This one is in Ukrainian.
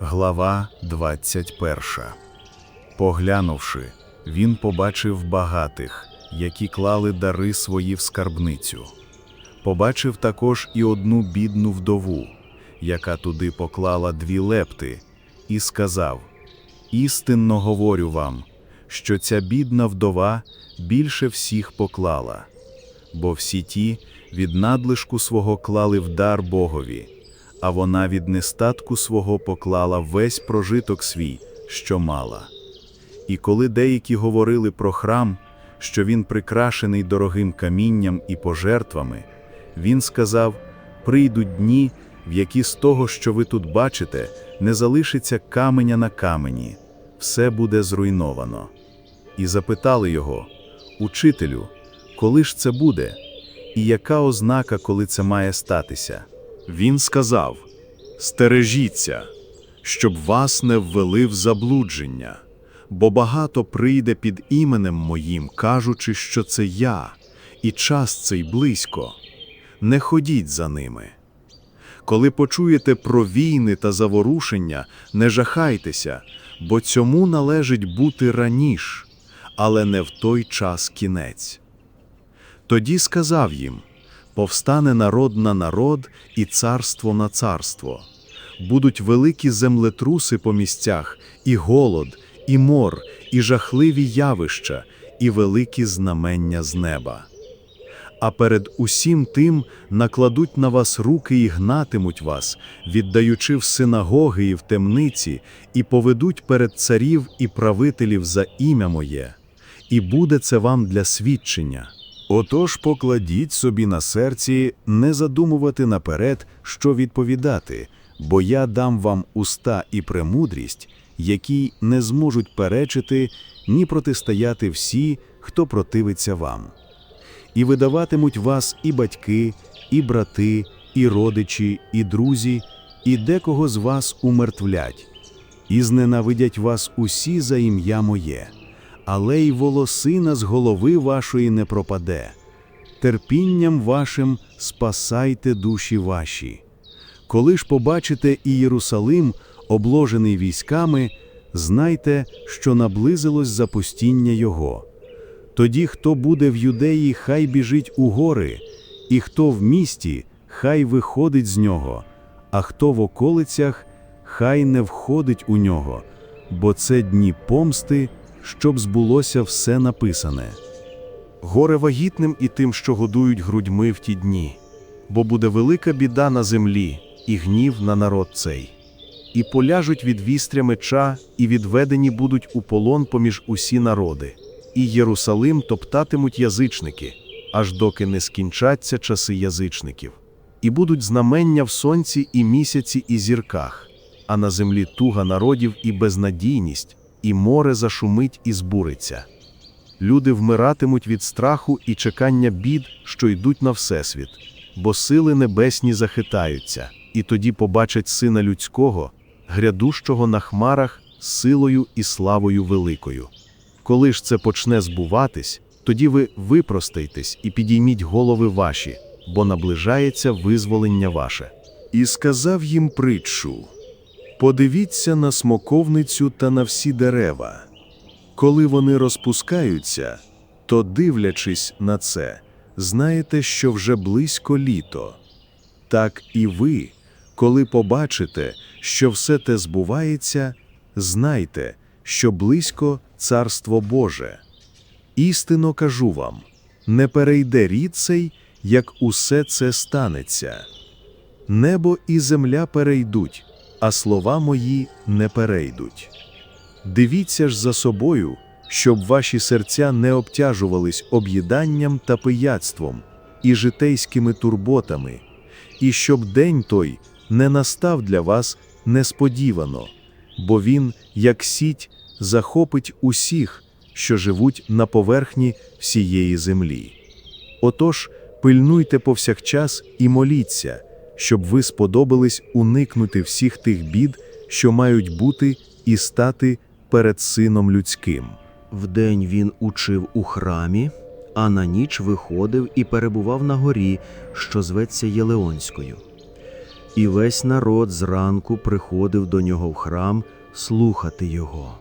Глава 21 Поглянувши, він побачив багатих, які клали дари свої в скарбницю. Побачив також і одну бідну вдову, яка туди поклала дві лепти, і сказав: Істинно говорю вам, що ця бідна вдова більше всіх поклала, бо всі ті від надлишку свого клали в дар Богові, а вона від нестатку свого поклала весь прожиток свій, що мала. І коли деякі говорили про храм, що він прикрашений дорогим камінням і пожертвами, він сказав: прийдуть дні, в які з того, що ви тут бачите, не залишиться каменя на камені, все буде зруйновано. І запитали його: Учителю, коли ж це буде? І яка ознака, коли це має статися? Він сказав: Стережіться, щоб вас не ввели в заблудження, бо багато прийде під іменем моїм, кажучи, що це я, і час цей близько. Не ходіть за ними. Коли почуєте про війни та заворушення, не жахайтеся, бо цьому належить бути раніш, але не в той час кінець. Тоді сказав їм: повстане народ на народ і царство на царство. Будуть великі землетруси по місцях, і голод, і мор, і жахливі явища, і великі знамення з неба. А перед усім тим накладуть на вас руки і гнатимуть вас, віддаючи в синагоги і в темниці, і поведуть перед царів і правителів за ім'я моє, і буде це вам для свідчення. Отож покладіть собі на серці не задумувати наперед, що відповідати, бо я дам вам уста і премудрість, які не зможуть перечити ні протистояти всі, хто противиться вам. І видаватимуть вас і батьки, і брати, і родичі, і друзі, і декого з вас умертвлять, і зненавидять вас усі за ім'я моє, але й волосина з голови вашої не пропаде. Терпінням вашим спасайте душі ваші. Коли ж побачите і Єрусалим, обложений військами, знайте, що наблизилось запустіння його. Тоді, хто буде в юдеї, хай біжить у гори, і хто в місті, хай виходить з нього, а хто в околицях, хай не входить у нього, бо це дні помсти, щоб збулося все написане. Горе вагітним і тим, що годують грудьми в ті дні, бо буде велика біда на землі і гнів на народ цей. І поляжуть від вістря меча, і відведені будуть у полон поміж усі народи, і Єрусалим топтатимуть язичники, аж доки не скінчаться часи язичників, і будуть знамення в сонці і місяці і зірках, а на землі туга народів і безнадійність, і море зашумить і збуриться. Люди вмиратимуть від страху і чекання бід, що йдуть на всесвіт, бо сили небесні захитаються, і тоді побачать сина людського, грядущого на хмарах силою і славою великою. Коли ж це почне збуватись, тоді ви випростайтесь і підійміть голови ваші, бо наближається визволення ваше. І сказав їм притчу: Подивіться на смоковницю та на всі дерева. Коли вони розпускаються, то, дивлячись на це, знаєте, що вже близько літо. Так і ви, коли побачите, що все те збувається, знайте, що близько Царство Боже. Істинно кажу вам: не перейде рід цей, як усе це станеться. Небо і земля перейдуть, а слова мої не перейдуть. Дивіться ж за собою, щоб ваші серця не обтяжувались об'їданням та пияцтвом і житейськими турботами, і щоб день той не настав для вас несподівано, бо він, як сіть, захопить усіх, що живуть на поверхні всієї землі. Отож, пильнуйте повсякчас і моліться, щоб ви сподобались уникнути всіх тих бід, що мають бути і стати перед Сином Людським. Вдень він учив у храмі, а на ніч виходив і перебував на горі, що зветься Єлеонською. і весь народ зранку приходив до нього в храм слухати його.